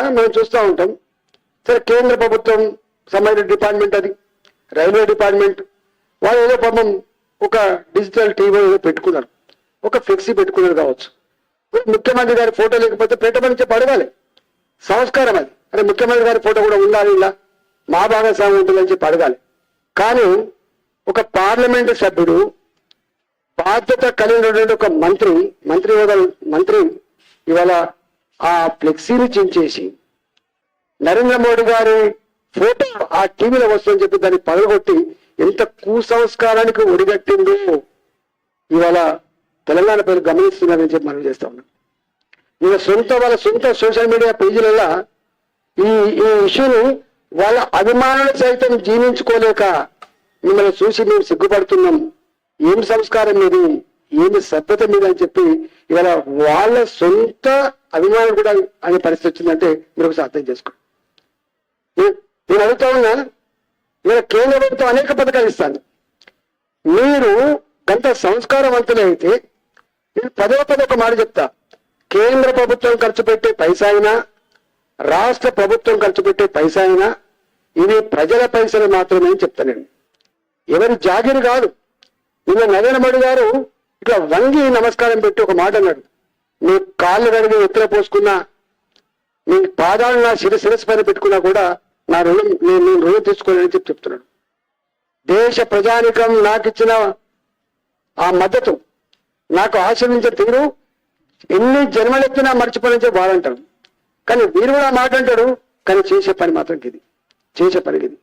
మనం చూస్తూ ఉంటాం. సరే కేంద్ర ప్రభుత్వం సంబంధించిన డిపార్ట్మెంట్ అది రైల్వే డిపార్ట్మెంట్. వాళ్ళు ఏదో పాపం ఒక డిజిటల్ టీవీ ఏదో పెట్టుకున్నారు. ఒక ఫ్లెక్సీ పెట్టుకున్నారు కావచ్చు. ముఖ్యమంత్రి గారి ఫోటో లేకపోతే పెట్టమని చెప్పి అడగాలి. సంస్కారం అది. అరే ముఖ్యమంత్రి గారి ఫోటో కూడా ఉండాలి ఇలా. మా భాగస్వామి ఉంటుందని చెప్పి అడగాలి. కానీ ఒక పార్లమెంటు సభ్యుడు బాధ్యత కలిగినటువంటి ఒక మంత్రి మంత్రి మంత్రి ఇవాళ ఆ ఫ్లెక్సీని చించేసి నరేంద్ర మోడీ గారి ఫోటో ఆ టీవీలో వస్తుందని చెప్పి దాన్ని పగలగొట్టి ఎంత కుసంస్కారానికి ఒడిగట్టిందో. ఇవాళ తెలంగాణ పేరు గమనిస్తున్నారని చెప్పి మనం చేస్తా ఉన్నాం. ఇవాళ సొంత వాళ్ళ సొంత సోషల్ మీడియా పేజీలలో ఈ ఈ ఇష్యూని వాళ్ళ అభిమానులు సైతం జీవించుకోలేక మిమ్మల్ని చూసి మేము సిగ్గుపడుతున్నాం. ఏం సంస్కారం మీది? ఏమి సభ్యత మీద అని చెప్పి ఇవాళ వాళ్ళ సొంత అభిమానం కూడా అనే పరిస్థితి వచ్చిందంటే మీరు ఒకసారి అర్థం చేసుకోండి నేను- అడుగుతా ఉన్నా ఇవాళ కేంద్ర ప్రభుత్వం అనేక పథకాలు ఇస్తాను మీరు కొంత సంస్కారవంతులు అయితే నేను పదో పదో ఒక మాట చెప్తా. కేంద్ర ప్రభుత్వం ఖర్చు పెట్టే పైసా అయినా రాష్ట్ర ప్రభుత్వం ఖర్చు పెట్టే పైసా అయినా ఇవి ప్రజల పైసలు మాత్రమే అని చెప్తాను నేను. ఎవరి జాగిరి కాదు. నిన్న నరేంద్ర మోడీ గారు ఇట్లా వంగి నమస్కారం పెట్టి ఒక మాట అన్నాడు. నీ కాళ్ళు కడిగి ఉత్తర పోసుకున్నా నీ పాదాలు నా శిర శిరస్సు పైన పెట్టుకున్నా కూడా నా రుణం నేను నేను రుణం తీసుకోలేని చెప్పి చెప్తున్నాడు. దేశ ప్రజానికం నాకు ఇచ్చిన ఆ మద్దతు నాకు ఆశీర్వించే తీరు ఎన్ని జన్మలెత్తినా మర్చిపోయిన చెప్పి వాడంటాడు. కానీ వీరు కూడా మాట అంటాడు కానీ చేసే పని మాత్రం ఇది చేసే పని ఇది.